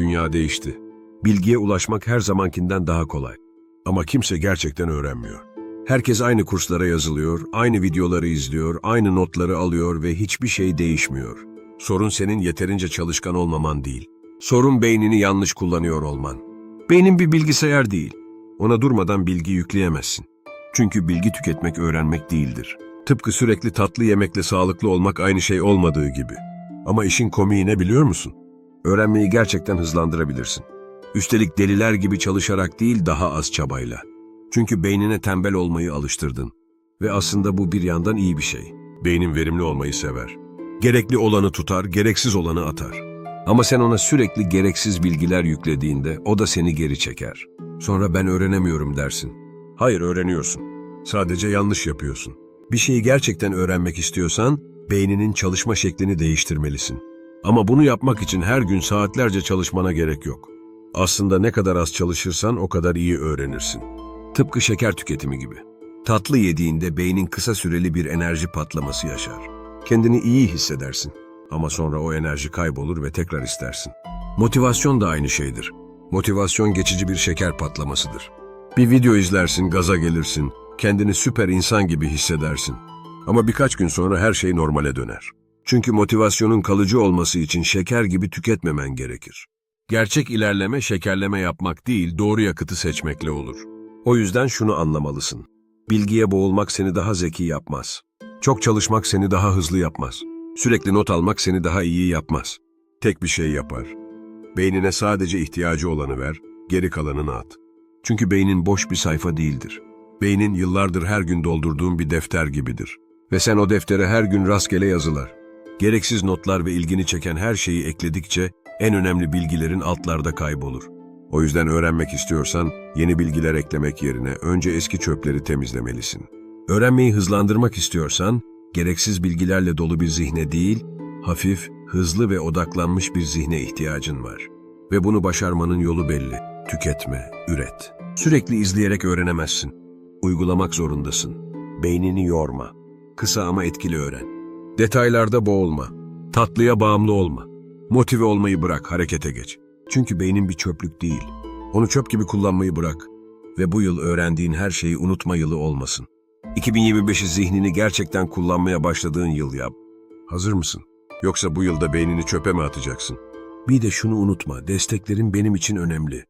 Dünya değişti. Bilgiye ulaşmak her zamankinden daha kolay. Ama kimse gerçekten öğrenmiyor. Herkes aynı kurslara yazılıyor, aynı videoları izliyor, aynı notları alıyor ve hiçbir şey değişmiyor. Sorun senin yeterince çalışkan olmaman değil. Sorun beynini yanlış kullanıyor olman. Beynin bir bilgisayar değil. Ona durmadan bilgi yükleyemezsin. Çünkü bilgi tüketmek öğrenmek değildir. Tıpkı sürekli tatlı yemekle sağlıklı olmak aynı şey olmadığı gibi. Ama işin komiği ne biliyor musun? Öğrenmeyi gerçekten hızlandırabilirsin. Üstelik deliler gibi çalışarak değil daha az çabayla. Çünkü beynine tembel olmayı alıştırdın. Ve aslında bu bir yandan iyi bir şey. Beynin verimli olmayı sever. Gerekli olanı tutar, gereksiz olanı atar. Ama sen ona sürekli gereksiz bilgiler yüklediğinde o da seni geri çeker. Sonra ben öğrenemiyorum dersin. Hayır öğreniyorsun. Sadece yanlış yapıyorsun. Bir şeyi gerçekten öğrenmek istiyorsan beyninin çalışma şeklini değiştirmelisin. Ama bunu yapmak için her gün saatlerce çalışmana gerek yok. Aslında ne kadar az çalışırsan o kadar iyi öğrenirsin. Tıpkı şeker tüketimi gibi. Tatlı yediğinde beynin kısa süreli bir enerji patlaması yaşar. Kendini iyi hissedersin. Ama sonra o enerji kaybolur ve tekrar istersin. Motivasyon da aynı şeydir. Motivasyon geçici bir şeker patlamasıdır. Bir video izlersin, gaza gelirsin, kendini süper insan gibi hissedersin. Ama birkaç gün sonra her şey normale döner. Çünkü motivasyonun kalıcı olması için şeker gibi tüketmemen gerekir. Gerçek ilerleme şekerleme yapmak değil, doğru yakıtı seçmekle olur. O yüzden şunu anlamalısın. Bilgiye boğulmak seni daha zeki yapmaz. Çok çalışmak seni daha hızlı yapmaz. Sürekli not almak seni daha iyi yapmaz. Tek bir şey yapar. Beynine sadece ihtiyacı olanı ver, geri kalanını at. Çünkü beynin boş bir sayfa değildir. Beynin yıllardır her gün doldurduğun bir defter gibidir. Ve sen o deftere her gün rastgele yazılar. Gereksiz notlar ve ilgini çeken her şeyi ekledikçe en önemli bilgilerin altlarda kaybolur. O yüzden öğrenmek istiyorsan yeni bilgiler eklemek yerine önce eski çöpleri temizlemelisin. Öğrenmeyi hızlandırmak istiyorsan gereksiz bilgilerle dolu bir zihne değil, hafif, hızlı ve odaklanmış bir zihne ihtiyacın var. Ve bunu başarmanın yolu belli. Tüketme, üret. Sürekli izleyerek öğrenemezsin. Uygulamak zorundasın. Beynini yorma. Kısa ama etkili öğren. Detaylarda boğulma. Tatlıya bağımlı olma. Motive olmayı bırak, harekete geç. Çünkü beynin bir çöplük değil. Onu çöp gibi kullanmayı bırak. Ve bu yıl öğrendiğin her şeyi unutma yılı olmasın. 2025'i zihnini gerçekten kullanmaya başladığın yıl yap. Hazır mısın? Yoksa bu yılda beynini çöpe mi atacaksın? Bir de şunu unutma, desteklerin benim için önemli.